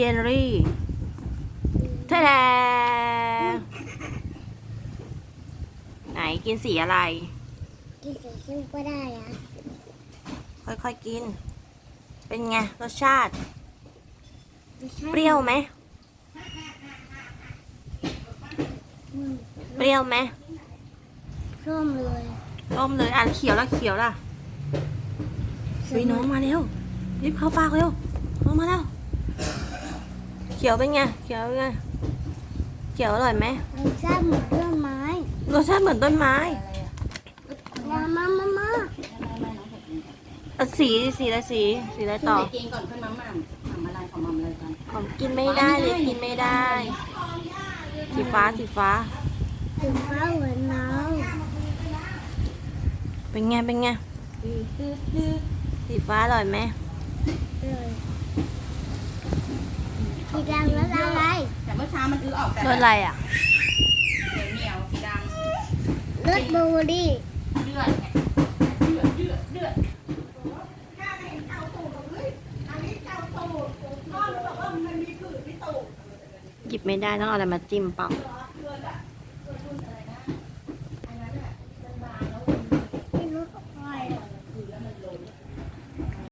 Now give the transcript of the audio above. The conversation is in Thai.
เยลลี่แท้ไหนกินสีอะไร กินสีส้มก็ได้อะค่อยๆกิน เป็นไงรสชาติไม่ใช่เปรี้ยวไหมอืมเปรี้ยวไหมส้มเลยต้มเลย อ่านเขียวแล้วเขียวล่ะวิน้องมาเร็วรีบเข้าปากเร็วน้องมาแล้วเขียวเป็นไง เขียวเป็นไง เขียวอร่อยไหมรสชาติเหมือนต้นไม้รสชาติเหมือนต้นไม้มามามามาเอ่อสีสีอะไรสีสีอะไรขึ้นต่อไปกินก่อนขึ้นมาหม่ำหม่ำอะไรของหม่ำเลยก่อนผมกินไม่ได้เลยกินไม่ได้ สีฟ้าสีฟ้า ถึงฟ้าเหมือนน้เป็นไงเป็นไง สีฟ้าอร่อยไหมำเลยสี ดำแล้วอะไรแต่เมื่อเช้ามันอื้อออกแต่รสอะไรอะเหนียวๆสีดรสบลูเบอร์รี่ำเลือดไงเลือดเลือดเลือดหยิบไม่ได้ต้องเอาอะไรมาจิ้มเปล่าเ